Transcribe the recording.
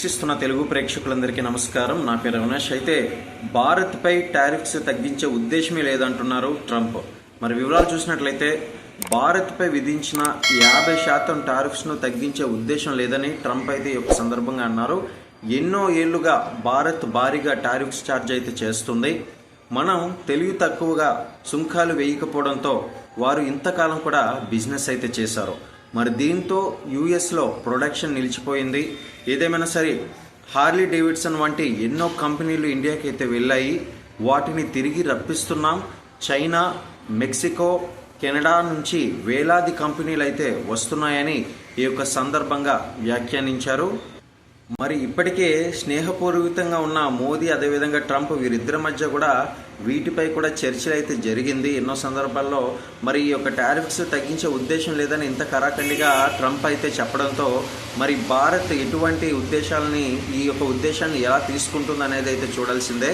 వీక్షిస్తున్న తెలుగు ప్రేక్షకులందరికీ నమస్కారం. నా పేరు అవినాష్ అయితే భారత్పై టారిఫ్స్ తగ్గించే ఉద్దేశమే లేదంటున్నారు ట్రంప్. మరి వివరాలు చూసినట్లయితే భారత్పై విధించిన యాభై శాతం టారిఫ్స్ను తగ్గించే ఉద్దేశం లేదని ట్రంప్ అయితే ఈ యొక్క సందర్భంగా అన్నారు. ఎన్నో ఏళ్ళుగా భారత్ భారీగా టారిఫ్స్ ఛార్జ్ అయితే చేస్తుంది. మనం తెలివి తక్కువగా సుంకాలు వేయకపోవడంతో వారు ఇంతకాలం కూడా బిజినెస్ అయితే చేశారు. మరి దీంతో యుఎస్లో ప్రొడక్షన్ నిలిచిపోయింది. ఏదేమైనా సరే హార్లీ డేవిడ్సన్ వంటి ఎన్నో కంపెనీలు ఇండియాకి అయితే వెళ్ళాయి. వాటిని తిరిగి రప్పిస్తున్నాం. చైనా మెక్సికో కెనడా నుంచి వేలాది కంపెనీలు అయితే వస్తున్నాయని ఈ యొక్క సందర్భంగా వ్యాఖ్యానించారు. మరి ఇప్పటికే స్నేహపూర్వకంగా ఉన్న మోదీ అదేవిధంగా ట్రంప్ వీరిద్దరి మధ్య కూడా వీటిపై కూడా చర్చలు అయితే జరిగింది. ఎన్నో సందర్భాల్లో మరి ఈ యొక్క టారిఫ్స్ తగ్గించే ఉద్దేశం లేదని ఇంత కరాఖండిగా ట్రంప్ అయితే చెప్పడంతో మరి భారత్ ఎటువంటి ఉద్దేశాలని ఈ యొక్క ఉద్దేశాన్ని ఎలా తీసుకుంటుంది అనేది అయితే చూడాల్సిందే.